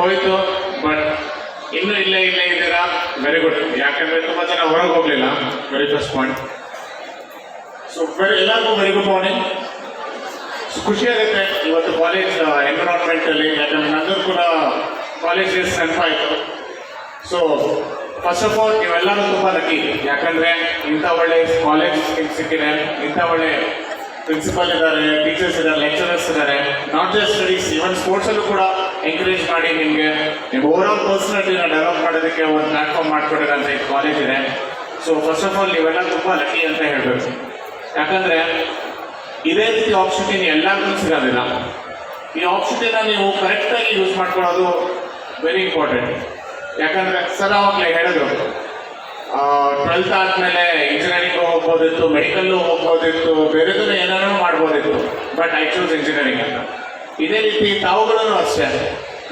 ಹೋಯ್ತು ಬಟ್ ಇನ್ನೂ ಇಲ್ಲೇ ಇಲ್ಲೇ ಇದ್ದೀರಾ? ವೆರಿ ಗುಡ್ ಯಾಕಂದ್ರೆ ತುಂಬಾ ಜನ ಹೊರಗೆ ಹೋಗ್ಲಿಲ್ಲ. Very first point so very ಎಲ್ಲರಿಗೂ ವೆರಿ ಗುಡ್ ಮಾರ್ನಿಂಗ್ ಖುಷಿ ಆಗುತ್ತೆ ಇವತ್ತು ಕಾಲೇಜ್ ಎನ್ವಿರಾನ್ಮೆಂಟ್ ಅಲ್ಲಿ, ಯಾಕಂದ್ರೆ ನಂದು ಕೂಡ ಕಾಲೇಜ್ ನೆನಪಾಯಿತು ಸೊ ಫಸ್ಟ್ ಆಫ್ ಆಲ್ ನೀವೆಲ್ಲರೂ ತುಂಬ ಲಕ್ಕಿ ಯಾಕಂದ್ರೆ ಇಂಥ ಒಳ್ಳೆ ಕಾಲೇಜ್ ಸಿಕ್ಕಿದೆ. ಇಂಥ ಒಳ್ಳೆ ಪ್ರಿನ್ಸಿಪಲ್ ಇದ್ದಾರೆ ಟೀಚರ್ಸ್ ಇದ್ದಾರೆ ಲೆಕ್ಚರರ್ಸ್ ಇದ್ದಾರೆ. ನಾಟ್ ಜಸ್ಟ್ ಸ್ಟಡೀಸ್ ಈವನ್ ಸ್ಪೋರ್ಟ್ಸಲ್ಲೂ ಕೂಡ ಎಂಕರೇಜ್ ಮಾಡಿ ನಿಮಗೆ ನಿಮ್ಮ ಓವರ್ ಆಲ್ ಪರ್ಸನಾಲಿಟಿನ ಡೆವಲಪ್ ಮಾಡೋದಕ್ಕೆ ಒಂದು ಪ್ಲಾಟ್ಫಾರ್ಮ್ ಅಂತ ಈ ಕಾಲೇಜ್ ಇದೆ. ಸೊ ಫಸ್ಟ್ ಆಫ್ ಆಲ್ ನೀವೆಲ್ಲ ತುಂಬ ಲಕ್ಕಿ ಅಂತ ಹೇಳಬೇಕು. ಯಾಕಂದ್ರೆ ಇದೇ ರೀತಿ ಆಪ್ಷನ್ ಎಲ್ಲರಿಗೂ ಸಿಗೋದಿಲ್ಲ. ಈ ಆಪರ್ಚುನಿಟಿನ ನೀವು ಕರೆಕ್ಟಾಗಿ ಯೂಸ್ ಮಾಡ್ಕೊಳ್ಳೋದು ವೆರಿ ಇಂಪಾರ್ಟೆಂಟ್ ಯಾಕಂದ್ರೆ ಸರ್ ಅವಾಗಲೇ ಹೇಳಿದ್ರು ಟ್ವೆಲ್ತ್ ಆದಮೇಲೆ ಇಂಜಿನಿಯರಿಂಗ್ ಹೋಗ್ಬೋದಿತ್ತು ಮೆಡಿಕಲ್ಲು ಹೋಗ್ಬೋದಿತ್ತು ಬೇರೆದನ್ನು ಏನಾದ್ರು ಮಾಡ್ಬೋದಿತ್ತು. ಬಟ್ ಐ ಚೂಸ್ ಇಂಜಿನಿಯರಿಂಗ್ ಅಂತ. ಇದೇ ರೀತಿ ತಾವುಗಳನ್ನು ಅಷ್ಟೇ.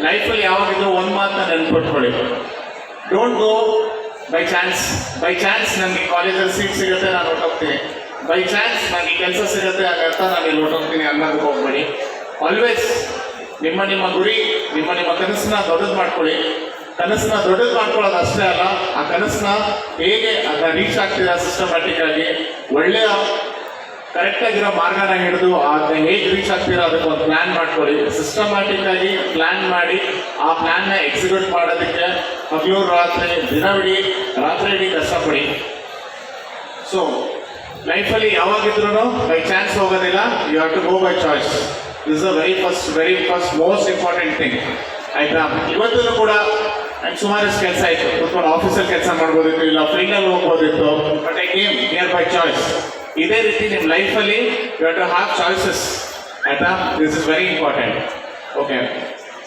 ಲೈಫಲ್ಲಿ ಯಾವಾಗಿದ್ರು ಒಂದು ಮಾತನ್ನ ನೆನ್ಪಿಟ್ಕೊಳ್ಳಿ. Don't go by chance by chance ನನಗೆ ಕಾಲೇಜಲ್ಲಿ ಸೀಟ್ ಸಿಗುತ್ತೆ, ನಾನು ಹೊಟ್ಟೋಗ್ತೀನಿ ಬೈ ಚಾನ್ಸ್ ನನಗೆ ಕೆಲಸ ಸಿಗುತ್ತೆ ಅದರ್ಥ ನಾನು ಇಲ್ಲಿ ಹೊಟ್ಟೋಗ್ತೀನಿ ಅನ್ನೋದಕ್ಕೆ ಹೋಗ್ಬೇಡಿ. ಆಲ್ವೇಸ್ ನಿಮ್ಮ ನಿಮ್ಮ ಗುರಿ, ನಿಮ್ಮ ನಿಮ್ಮ ಕನಸನ್ನ ದೊಡ್ಡದು ಮಾಡ್ಕೊಳ್ಳಿ. ಕನಸನ್ನ ದೊಡ್ಡದು ಮಾಡ್ಕೊಳ್ಳೋದು ಅಷ್ಟೇ ಅಲ್ಲ, ಆ ಕನಸನ್ನ ಹೇಗೆ, ಅದನ್ನ ರೀಚ್ ಆಗ್ತಿದೆ ಸಿಸ್ಟಮ್ಯಾಟಿಕ್ ಆಗಿ, ಒಳ್ಳೆಯ ಕರೆಕ್ಟ್ ಆಗಿರೋ ಮಾರ್ಗನ ಹಿಡಿದು ಅದನ್ನ ಹೇಗೆ ರೀಚ್ ಆಗ್ತೀರಾ ಅದಕ್ಕೆ ಒಂದು ಪ್ಲಾನ್ ಮಾಡ್ಕೊಳ್ಳಿ. ಸಿಸ್ಟಮ್ಯಾಟಿಕ್ ಆಗಿ ಪ್ಲಾನ್ ಮಾಡಿ, ಆ ಪ್ಲಾನ್ನ ಎಕ್ಸಿಕ್ಯೂಟ್ ಮಾಡೋದಕ್ಕೆ ಹಗ್ಲೂರು ರಾತ್ರಿ, ದಿನವಿಡೀ ರಾತ್ರಿ ಇಡೀ ಕಷ್ಟಪಡಿ. ಸೊ ಲೈಫಲ್ಲಿ ಯಾವಾಗಿದ್ರು ಬೈ ಚಾನ್ಸ್ ಹೋಗೋದಿಲ್ಲ. You have to go by choice is a very first very first most important thing ಆಯ್ತಾ? ಇವತ್ತೂ ಕೂಡ ಸುಮಾರಷ್ಟು ಕೆಲಸ ಆಯಿತು. ಕುತ್ಕೊಂಡು ಆಫೀಸಲ್ಲಿ ಕೆಲಸ ಮಾಡ್ಬೋದಿತ್ತು, ಇಲ್ಲ ಫ್ರೀನಲ್ಲಿ ಹೋಗ್ಬೋದಿತ್ತು but I game near by choice ಇದೇ ರೀತಿ ನಿಮ್ಮ ಲೈಫಲ್ಲಿ ಯು ಟು ಹ್ಯಾವ್ ಚಾಯ್ಸಸ್ ಆಯ್ತಾ? This is very important okay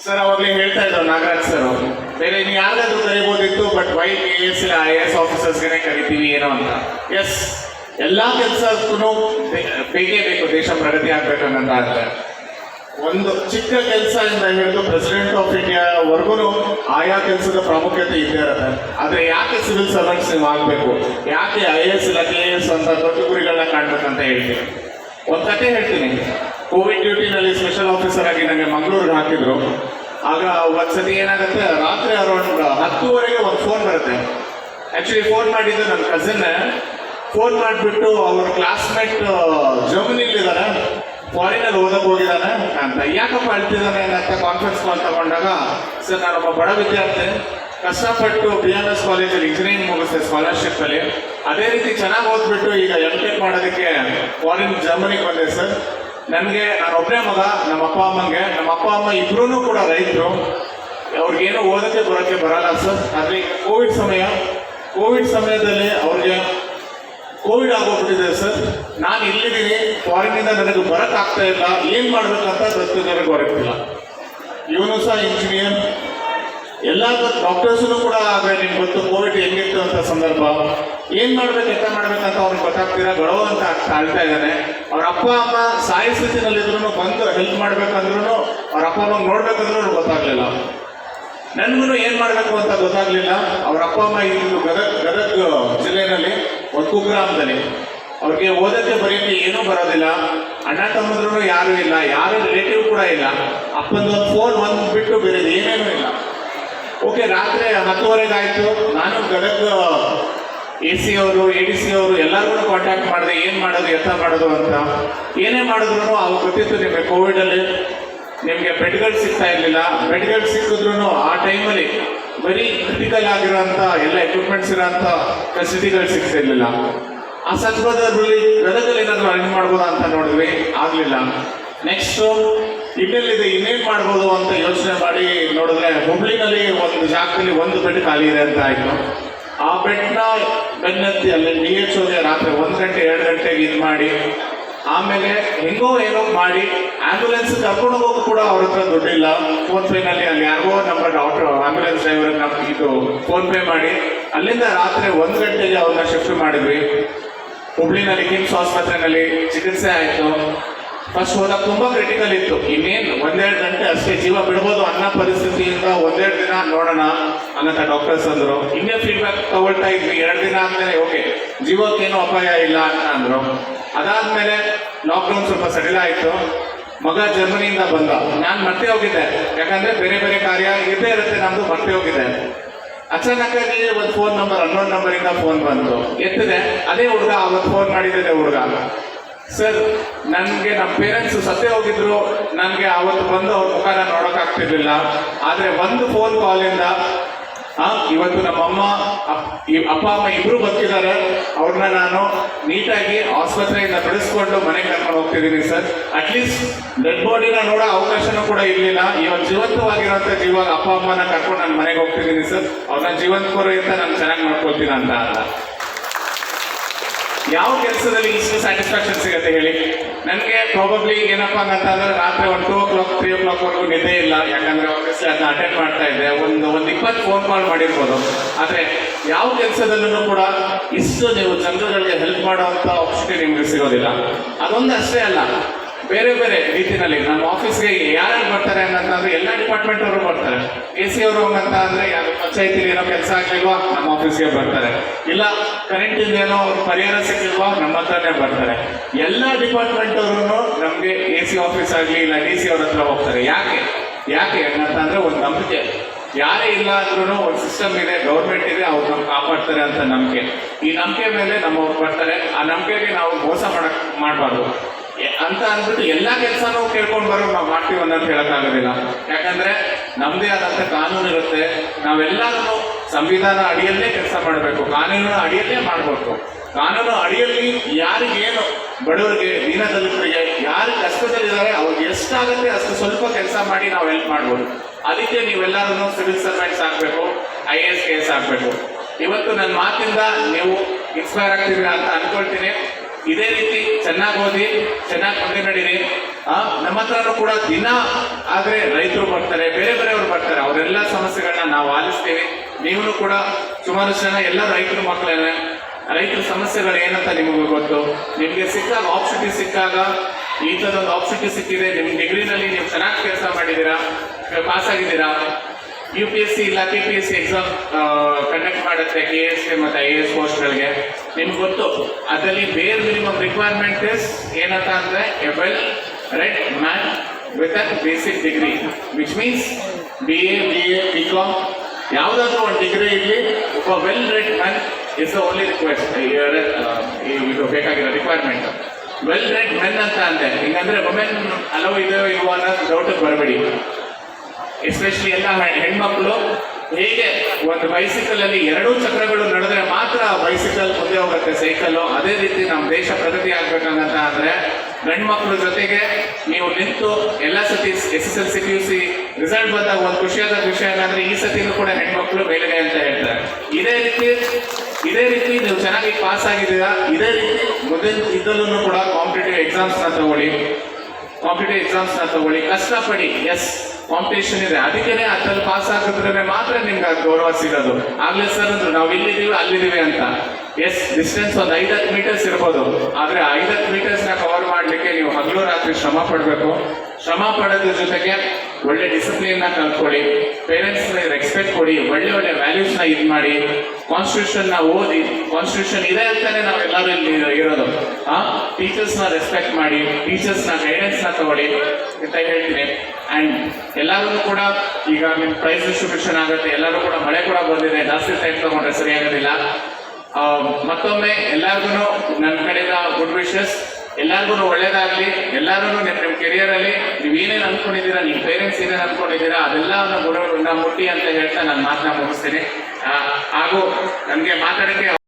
sir ಅವಾಗಲೇ ಹೇಳ್ತಾ ಇದ್ರು ನಾಗರಾಜ್ ಸರ್ ಅವರು. ಬೇರೆ ನೀವು ಯಾರಾದರೂ ಕರಿಬೋದಿತ್ತು ಬಟ್ ವೈ ಪಿ ಎಸ್ ಇಲ್ಲ ಐ ಎಸ್ ಆಫೀಸರ್ಸ್ಗೆ ಕರಿತೀವಿ ಏನೋ ಅಂತ. ಎಸ್ ಎಲ್ಲ ಕೆಲಸಕ್ಕೂ ಬೇಕೇ ಬೇಕು. ದೇಶ ಪ್ರಗತಿ ಆಗ್ಬೇಕನ್ನಂತ ಆದ್ರೆ ಒಂದು ಚಿಕ್ಕ ಕೆಲಸ ಇಂದ ಹಿಡಿದು ಪ್ರೆಸಿಡೆಂಟ್ ಆಫ್ ಇಂಡಿಯಾ ಆಯಾ ಕೆಲಸದ ಪ್ರಾಮುಖ್ಯತೆ ಇದ್ದೇ ಇರುತ್ತೆ. ಆದರೆ ಯಾಕೆ ಸಿವಿಲ್ ಸರ್ವೆಂಟ್ಸ್ ನೀವು ಆಗಬೇಕು? ಯಾಕೆ ಐ ಎಸ್ ಇಲ್ಲ ಕೆ ಎಸ್ ಅಂತ ದೊಡ್ಡ ಗುರಿಗಳನ್ನ ಕಾಣ್ಬೇಕಂತ ಹೇಳ್ತೀನಿ ಒಂದು ಕತೆ ಹೇಳ್ತೀನಿ. ಕೋವಿಡ್ ಡ್ಯೂಟಿನಲ್ಲಿ ಸ್ಪೆಷಲ್ ಆಫೀಸರ್ ಆಗಿ ನನಗೆ ಮಂಗಳೂರಿಗೆ ಹಾಕಿದ್ರು. ಆಗ ಒಂದ್ಸತಿ ಏನಾಗುತ್ತೆ? ರಾತ್ರಿ ಅರೌಂಡ್ ಹತ್ತುವರೆಗೆ ಒಂದು ಫೋನ್ ಬರುತ್ತೆ. ಆ್ಯಕ್ಚುಲಿ ಫೋನ್ ಮಾಡಿದ್ದು ನನ್ನ ಕಸಿನ್ ಫೋನ್ ಮಾಡಿಬಿಟ್ಟು ಅವ್ರ ಕ್ಲಾಸ್ಮೇಟ್ ಜರ್ಮನಿಲಿದ್ದಾರೆ ಫಾರಿನಲ್ಲಿ ಓದಕ್ಕೆ ಹೋಗಿದ್ದಾನೆ. ಯಾಕಪ್ಪ ಅಳ್ತಿದ್ದಾನೆ ಅಂತ ಕಾನ್ಫರೆನ್ಸ್ ಕಾಲ್ ತಗೊಂಡಾಗ, ಸರ್ ನಾನೊಬ್ಬ ಬಡ ವಿದ್ಯಾರ್ಥಿ. ಕಷ್ಟಪಟ್ಟು ಬಿ ಎನ್ ಎಸ್ ಕಾಲೇಜಲ್ಲಿ ಇಂಜಿನಿಯರಿಂಗ್ ಮುಗಿಸ್ತೆ ಸ್ಕಾಲರ್ಶಿಪ್ ಅಲ್ಲಿ. ಅದೇ ರೀತಿ ಚೆನ್ನಾಗಿ ಓದ್ಬಿಟ್ಟು ಈಗ ಎಂ ಟೆಕ್ ಮಾಡೋದಕ್ಕೆ ಫಾರಿನ್ ಜರ್ಮನಿಗೆ ಬಂದೆ, ಸರ್. ನನಗೆ, ನಾನು ಒಬ್ಬನೇ ಮಗ, ನಮ್ಮ ಅಪ್ಪ ಅಮ್ಮಂಗೆ. ನಮ್ಮ ಅಪ್ಪ ಅಮ್ಮ ಇಬ್ಬರೂ ಕೂಡ ರೈತರು. ಅವ್ರಿಗೇನು ಓದಕ್ಕೆ ಬರೋಕ್ಕೆ ಬರಲ್ಲ, ಸರ್. ಆದರೆ, ಕೋವಿಡ್ ಸಮಯ, ಕೋವಿಡ್ ಸಮಯದಲ್ಲಿ ಅವ್ರಿಗೆ ಕೋವಿಡ್ ಆಗೋಗ್ಬಿಟ್ಟಿದೆ ಸರ್. ನಾನು ಇಲ್ಲಿದ್ದೀನಿ. ಫಾರಿನಿಂದ ನನಗೆ ಬರಕ್ ಆಗ್ತಾ ಇಲ್ಲ. ಏನ್ ಮಾಡ್ಬೇಕಂತ ಪ್ರತಿ ನನಗೆ ಗೊತ್ತಿಲ್ಲ ಇವನು ಸಹ ಇಂಜಿನಿಯರ್ ಎಲ್ಲ ಡಾಕ್ಟರ್ಸೂ ಕೂಡ ಆದರೆ ನಿಮ್ಗೆ ಗೊತ್ತು ಕೋವಿಡ್ ಹೆಂಗಿತ್ತು ಅಂತ ಸಂದರ್ಭ. ಏನು ಮಾಡ್ಬೇಕು, ಎಂತ ಮಾಡ್ಬೇಕಂತ ಅವ್ರಿಗೆ ಗೊತ್ತಾಗ್ತೀರಾ ಗಡವ ಅಂತ ಆಗ್ತಾ ಅಳ್ತಾ ಇದ್ದಾನೆ. ಅವ್ರ ಅಪ್ಪ, ಅಮ್ಮ ಸಾಯಿ ಸ್ಥಿತಿನಲ್ಲಿದ್ರು ಬಂದು ಹೆಲ್ಪ್ ಮಾಡ್ಬೇಕಂದ್ರೂ ಅವ್ರ ಅಪ್ಪ ಅಮ್ಮ ನೋಡ್ಬೇಕಂದ್ರೂ ಗೊತ್ತಾಗ್ಲಿಲ್ಲ. ನನ್ಗೂ ಏನು ಮಾಡಬೇಕು ಅಂತ ಗೊತ್ತಾಗ್ಲಿಲ್ಲ. ಅವ್ರ ಅಪ್ಪ, ಅಮ್ಮ ಇದ್ದು ಗದಗ ಗದಗ್, ಜಿಲ್ಲೆನಲ್ಲಿ ಒಂದು ಕುಗ್ರಾಮದಲ್ಲಿ ಅವ್ರಿಗೆ ಓದಕ್ಕೆ ಬರೆಯಕ್ಕೆ ಏನೂ ಬರೋದಿಲ್ಲ. ಅಣ್ಣ ತಮ್ಮದ್ರು ಯಾರೂ ಇಲ್ಲ. ಯಾರು ರಿಲೇಟಿವ್ ಕೂಡ ಇಲ್ಲ. ಅಪ್ಪಂದೊಂದು ಫೋನ್ ಒಂದು ಬಿಟ್ಟು ಬೇರೆ ಏನೇನೂ ಇಲ್ಲ. ಓಕೆ ರಾತ್ರಿ ಹತ್ತುವರೆಗೆ ಆಯ್ತು ನಾನು ಗದಗ ಎ ಸಿ ಅವರು ಎ ಡಿ ಸಿ ಅವರು ಎಲ್ಲರಿಗೂ ಕಾಂಟ್ಯಾಕ್ಟ್ ಮಾಡಿದೆ. ಏನು ಮಾಡೋದು, ಎತ್ತ ಮಾಡೋದು ಅಂತ. ಏನೇ ಮಾಡಿದ್ರು ಅವ್ರು ಗೊತ್ತಿತ್ತು ನಿಮಗೆ ಕೋವಿಡಲ್ಲಿ ನಿಮಗೆ ಬೆಡ್ಗಳು ಸಿಗ್ತಾ ಇರಲಿಲ್ಲ. ಬೆಡ್ಗಳು ಸಿಕ್ಕಿದ್ರು ಆ ಟೈಮಲ್ಲಿ ಬರೀ ಕ್ರಿಟಿಕಲ್ ಆಗಿರೋಂಥ ಎಲ್ಲ ಎಕ್ವಿಪ್ಮೆಂಟ್ಸ್ ಇರೋಂಥ ಫೆಸಿಲಿಟಿಗಳು ಸಿಗ್ತಾ ಇರಲಿಲ್ಲ. ಆ ಸಂದರ್ಭದಲ್ಲಿ ಗದಗಲ್ಲಿ ಏನಾದರೂ ಅರೇಂಜ್ ಮಾಡ್ಬೋದಾ ಅಂತ ನೋಡಿದ್ವಿ, ಆಗಲಿಲ್ಲ. ನೆಕ್ಸ್ಟು ಇನ್ನೆಲ್ಲಿದೆ ಇನ್ನೇನು ಮಾಡ್ಬೋದು ಅಂತ ಯೋಚನೆ ಮಾಡಿ ನೋಡಿದ್ರೆ ಹುಬ್ಳಿನಲ್ಲಿ ಒಂದು ಜಾಗದಲ್ಲಿ ಒಂದು ಬೆಡ್ ಖಾಲಿ ಇದೆ ಅಂತ ಆಯಿತು. ಆ ಬೆಡ್ನ ಬೆನ್ನತ್ತಿ ಅಲ್ಲಿ ಡಿ ಎಚ್ ಓಗೆ ರಾತ್ರಿ ಒಂದು ಗಂಟೆ, ಎರಡು ಗಂಟೆಗೆ ಇದು ಮಾಡಿ ಆಮೇಲೆ ಹೆಂಗೋ ಏನೋ ಮಾಡಿ ಆಂಬ್ಯುಲೆನ್ಸ್ ಕರ್ಕೊಂಡು ಹೋಗೋದು ಕೂಡ ಅವ್ರ ಹತ್ರ ದುಡ್ಡಿಲ್ಲ. ಫೋನ್ ಪೇನಲ್ಲಿ ಅಲ್ಲಿ ಯಾರಿಗೋ ನಂಬರ್ ಡಾಕ್ಟರ್ ಆಂಬ್ಯುಲೆನ್ಸ್ ಡ್ರೈವರ್ ನಮ್ಗೆ ಇದು ಫೋನ್ ಪೇ ಮಾಡಿ. ಅಲ್ಲಿಂದ ರಾತ್ರಿ ಒಂದು ಗಂಟೆಗೆ ಅವ್ರನ್ನ ಶಿಫ್ಟ್ ಮಾಡಿದ್ವಿ. ಹುಬ್ಳಿನಲ್ಲಿ ಕಿಮ್ಸ್ ಆಸ್ಪತ್ರೆನಲ್ಲಿ ಚಿಕಿತ್ಸೆ ಆಯಿತು. ಫಸ್ಟ್ ಹೋದಾಗ ತುಂಬಾ ಕ್ರಿಟಿಕಲ್ ಇತ್ತು. ಇನ್ನೇನು ಒಂದೆರಡು ಗಂಟೆ ಅಷ್ಟೇ ಜೀವ ಬಿಡ್ಬೋದು ಅನ್ನೋ ಪರಿಸ್ಥಿತಿಯಿಂದ ಒಂದೆರಡು ದಿನ ನೋಡೋಣ ಅನ್ನಂತ ಡಾಕ್ಟರ್ಸ್ ಅಂದ್ರು. ಇನ್ನೇ ಫೀಡ್ಬ್ಯಾಕ್ ತಗೊಳ್ತಾ ಇದ್ವಿ. ಎರಡು ದಿನ ಆದ್ಮೇಲೆ ಓಕೆ ಜೀವಕ್ಕೇನು ಅಪಾಯ ಇಲ್ಲ ಅಂತ ಅಂದ್ರು. ಅದಾದ್ಮೇಲೆ ಲಾಕ್ಡೌನ್ ಸ್ವಲ್ಪ ಸಡಿಲ ಆಯಿತು. ಮಗ ಜರ್ಮನಿಯಿಂದ ಬಂದ. ನಾನು ಮತ್ತೆ ಹೋಗಿದ್ದೆ. ಯಾಕಂದ್ರೆ ಬೇರೆ ಬೇರೆ ಕಾರ್ಯ ಇದ್ದೇ ಇರುತ್ತೆ, ನಮ್ದು ಮತ್ತೆ ಹೋಗಿದ್ದೆ ಅಚಾನಕ್ಕಾಗಿ ಒಂದು ಫೋನ್ ನಂಬರ್ ಹನ್ನೊಂದು ನಂಬರ್ ಇಂದ ಫೋನ್ ಬಂತು. ಎತ್ತಿದೆ. ಅದೇ ಹುಡುಗ ಅವತ್ತು ಫೋನ್ ಮಾಡಿದ್ದೇನೆ ಹುಡುಗ. ಸರ್ ನನಗೆ ನಮ್ಮ ಪೇರೆಂಟ್ಸ್ ಸತ್ತೇ ಹೋಗಿದ್ರು. ನನಗೆ ಅವತ್ತು ಬಂದು ಅವ್ರ ಮುಖಾನ ನೋಡಕ್ ಆದರೆ ಆದ್ರೆ ಒಂದು ಫೋನ್ ಕಾಲಿಂದ ಆ, ಇವತ್ತು ನಮ್ಮಮ್ಮ ಅಪ್ಪ ಅಮ್ಮ ಇಬ್ರು ಬರ್ತಿದ್ದಾರೆ. ಅವ್ರನ್ನ ನಾನು ನೀಟಾಗಿ ಆಸ್ಪತ್ರೆಯಿಂದ ಬಿಡಿಸ್ಕೊಂಡು ಮನೆಗೆ ಕರ್ಕೊಂಡು ಹೋಗ್ತಿದ್ದೀನಿ ಸರ್. ಅಟ್ಲೀಸ್ಟ್ ಡೆಡ್ ಬಾಡಿನ ನೋಡೋ ಅವಕಾಶನೂ ಕೂಡ ಇರಲಿಲ್ಲ. ಇವತ್ತು ಜೀವಂತವಾಗಿರುವಂತ ಜೀವ ಅಪ್ಪ ಅಮ್ಮನ ಕರ್ಕೊಂಡು ನಾನು ಮನೆಗೆ ಹೋಗ್ತಿದ್ದೀನಿ ಸರ್. ಅವ್ರನ್ನ ಜೀವಂತಪುರ ಅಂತ ನಾನು ಚೆನ್ನಾಗಿ ನೋಡ್ಕೊಳ್ತೀನಿ ಅಂತ. ಅಲ್ಲ ಯಾವ ಕೆಲಸದಲ್ಲಿ ಇಷ್ಟು ಸ್ಯಾಟಿಸ್ಫ್ಯಾಕ್ಷನ್ ಸಿಗುತ್ತೆ ಹೇಳಿ? ನನಗೆ ಪ್ರಾಬಬ್ಲಿ ಏನಪ್ಪ ಅಂತಂದ್ರೆ ರಾತ್ರಿ ಒಂದು two o'clock three o'clock ವರೆಗೂ ನಿದ್ದೆ ಇಲ್ಲ. ಯಾಕಂದ್ರೆ ಆಬ್ವಿಯಸ್ಲಿ ಅದನ್ನ ಅಟೆಂಡ್ ಮಾಡ್ತಾ ಇದ್ದೆ. ಒಂದು ಒಂದು ಇಪ್ಪತ್ತು ಫೋನ್ ಕಾಲ್ ಮಾಡಿರ್ಬೋದು. ಆದರೆ ಯಾವ ಕೆಲಸದಲ್ಲೂ ಕೂಡ ಇಷ್ಟು ನೀವು ಜನರುಗಳಿಗೆ ಹೆಲ್ಪ್ ಮಾಡುವಂತ ಆಪರ್ಚುನಿಟಿ ನಿಮಗೆ ಸಿಗೋದಿಲ್ಲ. ಅದೊಂದು ಅಷ್ಟೇ ಅಲ್ಲ. ಬೇರೆ ಬೇರೆ ರೀತಿಯಲ್ಲಿ ನಮ್ಮ ಆಫೀಸ್ಗೆ ಯಾರ್ಯಾರು ಬರ್ತಾರೆ ಅನ್ನೋದಾದ್ರೆ ಎಲ್ಲ ಡಿಪಾರ್ಟ್ಮೆಂಟ್ ಅವರು ಬರ್ತಾರೆ ಎ ಸಿ ಅವರು ಅಂತ ಅಂದ್ರೆ ಯಾರು ಪಂಚಾಯತಿಲಿ ಏನೋ ಕೆಲಸ ಆಗ್ಲಿಲ್ವಾ, ನಮ್ಮ ಆಫೀಸ್ಗೆ ಬರ್ತಾರೆ. ಇಲ್ಲ ಕರೆಂಟ್ ಏನೋ ಅವ್ರು ಪರಿಹಾರ ಸಿಕ್ಕಿಲ್ವಾ ನಮ್ಮ ಹತ್ರನೇ ಬರ್ತಾರೆ. ಎಲ್ಲ ಡಿಪಾರ್ಟ್ಮೆಂಟ್ ಅವರು ನಮ್ಗೆ ಎ ಸಿ ಆಫೀಸ್ ಆಗಲಿ, ಇಲ್ಲ ಡಿ ಸಿ ಅವ್ರ ಹತ್ರ ಹೋಗ್ತಾರೆ. ಯಾಕೆ? ಯಾಕೆ ಅಂತಂದ್ರೆ ಒಂದು ನಂಬಿಕೆ. ಯಾರೇ ಇಲ್ಲ ಅಂದ್ರೂ ಒಂದು ಸಿಸ್ಟಮ್ ಇದೆ ಗೌರ್ಮೆಂಟ್ ಇದೆ, ಅವ್ರು ನಮ್ಗೆ ಕಾಪಾಡ್ತಾರೆ ಅಂತ ನಂಬಿಕೆ. ಈ ನಂಬಿಕೆ ಮೇಲೆ ನಮ್ಮವ್ರು ಬರ್ತಾರೆ. ಆ ನಂಬಿಕೆಗೆ ನಾವು ಮೋಸ ಮಾಡಕ್ ಮಾಡಬಾರ್ದು. ಅಂತ ಅಂದ್ಬಿಟ್ಟು ಎಲ್ಲಾ ಕೆಲಸನೂ ಕೇಳ್ಕೊಂಡು ಬರೋ ನಾವು ಮಾಡ್ತೀವಿ ಅನ್ನೋದು ಹೇಳಕ್ಕಾಗೋದಿಲ್ಲ. ಯಾಕಂದ್ರೆ ನಮ್ದೇ ಆದಂತ ಕಾನೂನು ಇರುತ್ತೆ. ನಾವೆಲ್ಲರೂ ಸಂವಿಧಾನ ಅಡಿಯಲ್ಲೇ ಕೆಲಸ ಮಾಡಬೇಕು. ಕಾನೂನಿನ ಅಡಿಯಲ್ಲೇ ಮಾಡಬೇಕು. ಕಾನೂನು ಅಡಿಯಲ್ಲಿ ಯಾರಿಗೇನು ಬಡವರಿಗೆ ದೀನದಲಿತರಿಗೆ ಯಾರು ಕಷ್ಟದಲ್ಲಿದ್ದಾರೆ, ಅವ್ರಿಗೆ ಎಷ್ಟಾಗುತ್ತೆ ಅಷ್ಟು ಸ್ವಲ್ಪ ಕೆಲಸ ಮಾಡಿ ನಾವು ಹೆಲ್ಪ್ ಮಾಡ್ಬೋದು. ಅದಕ್ಕೆ ನೀವೆಲ್ಲರೂ ಸಿವಿಲ್ ಸರ್ವೆಂಟ್ಸ್ ಆಗಬೇಕು I A S K S ಆಗಬೇಕು. ಇವತ್ತು ನನ್ನ ಮಾತಿಂದ ನೀವು ಇನ್ಸ್ಪೈರ್ ಆಗ್ತೀರಿ ಅಂತ ಅನ್ಕೊಳ್ತೀನಿ. ಇದೇ ರೀತಿ ಚೆನ್ನಾಗಿ ಓದಿ, ಚೆನ್ನಾಗಿ ಮುಂದೆ ನಡೀರಿ ನಮ್ಮ ಹತ್ರನೂ ಕೂಡ ದಿನ ಆದ್ರೆ ರೈತರು ಬರ್ತಾರೆ, ಬೇರೆ ಬೇರೆಯವರು ಬರ್ತಾರೆ. ಅವರೆಲ್ಲ ಸಮಸ್ಯೆಗಳನ್ನ ನಾವು ಆಲಿಸ್ತೇವೆ. ನೀವು ಕೂಡ ಸುಮಾರು ಜನ ಎಲ್ಲ ರೈತರ ಮಕ್ಕಳೇನೆ. ರೈತರ ಸಮಸ್ಯೆಗಳು ಏನಂತ ನಿಮಗೆ ಗೊತ್ತು? ನಿಮಗೆ ಸಿಕ್ಕಾಗ ಆಪ್ಸಿಟಿ ಸಿಕ್ಕಾಗ ಈ ಥರದೊಂದು ಆಪ್ಸಿಟಿ ಸಿಕ್ಕಿದೆ. ನಿಮ್ಮ ಡಿಗ್ರಿನಲ್ಲಿ ನೀವು ಚೆನ್ನಾಗಿ ಕೆಲಸ ಮಾಡಿದ್ದೀರಾ? ಪಾಸ್ ಆಗಿದ್ದೀರಾ ಯು ಪಿ ಎಸ್ ಸಿ ಇಲ್ಲ K P S C exam conduct ಮಾಡುತ್ತೆ ಕೆ ಎಸ್ ಸಿ ಮತ್ತು ಐ ಎ ಎಸ್ ಪೋಸ್ಟ್ಗಳಿಗೆ ನಿಮ್ಗೆ ಗೊತ್ತು, ಅದರಲ್ಲಿ ಬೇರ್ ಮಿನಿಮಮ್ ರಿಕ್ವೈರ್ಮೆಂಟ್ ಇಸ್ ಏನಂತ ಅಂದರೆ a well read man with basic degree which means B A B A B com ಯಾವುದಾದ್ರೂ ಒಂದು ಡಿಗ್ರಿ ಇರಲಿ ಒಬ್ಬ well read man is only request ಇದು ಬೇಕಾಗಿರೋ ರಿಕ್ವೈರ್ಮೆಂಟ್ ವೆಲ್ ರೆಡ್ ಮೆನ್ ಅಂತ ಅಂದೆ ಹಿಂಗಂದ್ರೆ ವುಮೆನ್ ಅಲೋ ಇದೆಯೋ ಇಲ್ವೋ ಅನ್ನೋದು ಡೌಟ್ ಬರಬೇಡಿ. ಎಸ್ಪೆಷಲಿ ಎಲ್ಲ ಹೆಣ್ಮಕ್ಳು, ಹೇಗೆ ಒಂದು ಬೈಸಿಕಲ್ ಅಲ್ಲಿ ಎರಡೂ ಚಕ್ರಗಳು ನಡೆದ್ರೆ ಮಾತ್ರ ಬೈಸಿಕಲ್ ಮುಂದೆ ಹೋಗುತ್ತೆ ಸೈಕಲ್ ಅದೇ ರೀತಿ ನಮ್ಮ ದೇಶ ಪ್ರಗತಿ ಆಗ್ಬೇಕಂತ ಅಂದ್ರೆ ಗಂಡ್ಮಕ್ಳ ಜೊತೆಗೆ ನೀವು ನಿಂತು ಎಲ್ಲ ಸತಿ S S L C P U C result ಬಂದಾಗ ಒಂದು ಖುಷಿಯಾದ ವಿಷಯ ಏನಂದ್ರೆ, ಈ ಸತಿನೂ ಕೂಡ ಹೆಣ್ಮಕ್ಳು ಮೇಲಿದೆ ಅಂತ ಹೇಳ್ತಾರೆ. ಇದೇ ರೀತಿ ಇದೇ ರೀತಿ ನೀವು ಚೆನ್ನಾಗಿ ಪಾಸ್ ಆಗಿದ್ದೀರಾ, ಇದೇ ರೀತಿ ಮುಂದಿನ ಇದ್ದಲ್ಲೂ ಕೂಡ ಕಾಂಪಿಟೇಟಿವ್ ಎಕ್ಸಾಮ್ಸ್ನ ತಗೊಳ್ಳಿ. ಕಾಂಪಿಟೇಟಿವ್ ಎಕ್ಸಾಮ್ಸ್ನ ತಗೊಳ್ಳಿ. ಕಷ್ಟಪಡಿ ಎಸ್ ಕಾಂಪಿಟೇಷನ್ ಇದೆ. ಅದಕ್ಕೆ ಅದ್ರಲ್ಲಿ ಪಾಸ್ ಆಗಿದ್ರೆ ಮಾತ್ರ ನಿಮ್ಗೆ ಗೌರವ ಸಿಗೋದು. ಆಗ್ಲೇ ಸರ್ ಅಂದ್ರು, ನಾವು ಇಲ್ಲಿದ್ದೀವಿ, ಅಲ್ಲಿದ್ದೀವಿ ಅಂತ. ಎಸ್ ಡಿಸ್ಟೆನ್ಸ್ ಒಂದು ಐದತ್ತು ಮೀಟರ್ಸ್ ಇರ್ಬೋದು. ಆದ್ರೆ ಐದತ್ತು ಮೀಟರ್ಸ್ನ ಕವರ್ ಮಾಡಲಿಕ್ಕೆ ನೀವು ಹಗಲು ರಾತ್ರಿ ಶ್ರಮ ಪಡಬೇಕು. ಶ್ರಮ ಪಡೋದ್ರ ಜೊತೆಗೆ ಒಳ್ಳೆ ಡಿಸಿಪ್ಲಿನ್ನ ಕಲ್ತ್ಕೊಳ್ಳಿ. ಪೇರೆಂಟ್ಸ್ ರೆಸ್ಪೆಕ್ಟ್ ಕೊಡಿ. ಒಳ್ಳೆ ಒಳ್ಳೆ ವ್ಯಾಲ್ಯೂಸ್ನ ಇದು ಮಾಡಿ. ಕಾನ್ಸ್ಟಿಟ್ಯೂಷನ್ನ ಓದಿ. ಕಾನ್ಸ್ಟಿಟ್ಯೂಷನ್ ಇದೆ ಅಂತಾನೆ ನಾವೆಲ್ಲರೂ ಇಲ್ಲಿ ಇರೋದು. ಆ ಟೀಚರ್ಸ್ನ ರೆಸ್ಪೆಕ್ಟ್ ಮಾಡಿ ಟೀಚರ್ಸ್ನ ಗೈಡೆನ್ಸ್ನ ತಗೊಳ್ಳಿ ಅಂತ ಹೇಳ್ತೀನಿ. ಅಂಡ್ ಎಲ್ಲರೂ ಕೂಡ ಈಗ ನಿಮ್ಮ ಪ್ರೈಸ್ ಡಿಸ್ಟ್ರಿಬ್ಯೂಷನ್ ಆಗುತ್ತೆ. ಎಲ್ಲರೂ ಕೂಡ ಮಳೆ ಕೂಡ ಬಂದಿದೆ. ಜಾಸ್ತಿ ಟೈಮ್ ತಗೊಂಡ್ರೆ ಸರಿಯಾಗೋದಿಲ್ಲ ಮತ್ತೊಮ್ಮೆ ಎಲ್ಲರಿಗೂ ನನ್ನ ಕಡೆಯಿಂದ ಗುಡ್ ವಿಶಸ್ ಎಲ್ಲರಿಗೂ ಒಳ್ಳೇದಾಗ್ಲಿ. ಎಲ್ಲರೂ ನಿಮ್ಮ ಕೆರಿಯರ್ ಅಲ್ಲಿ ನೀವು ಏನೇನು ಅನ್ಕೊಂಡಿದ್ದೀರಾ ನಿಮ್ಮ ಪೇರೆಂಟ್ಸ್ ಏನೇನು ಅನ್ಕೊಂಡಿದ್ದೀರಾ, ಅದೆಲ್ಲ ಗುರುಗಳನ್ನ ಮುಟ್ಟಿ ಅಂತ ಹೇಳ್ತಾ ನಾನು ಮಾತನ್ನ ಮುಗಿಸ್ತೀನಿ. ಹಾಗೂ ನನಗೆ ಮಾತಾಡೋಕ್ಕೆ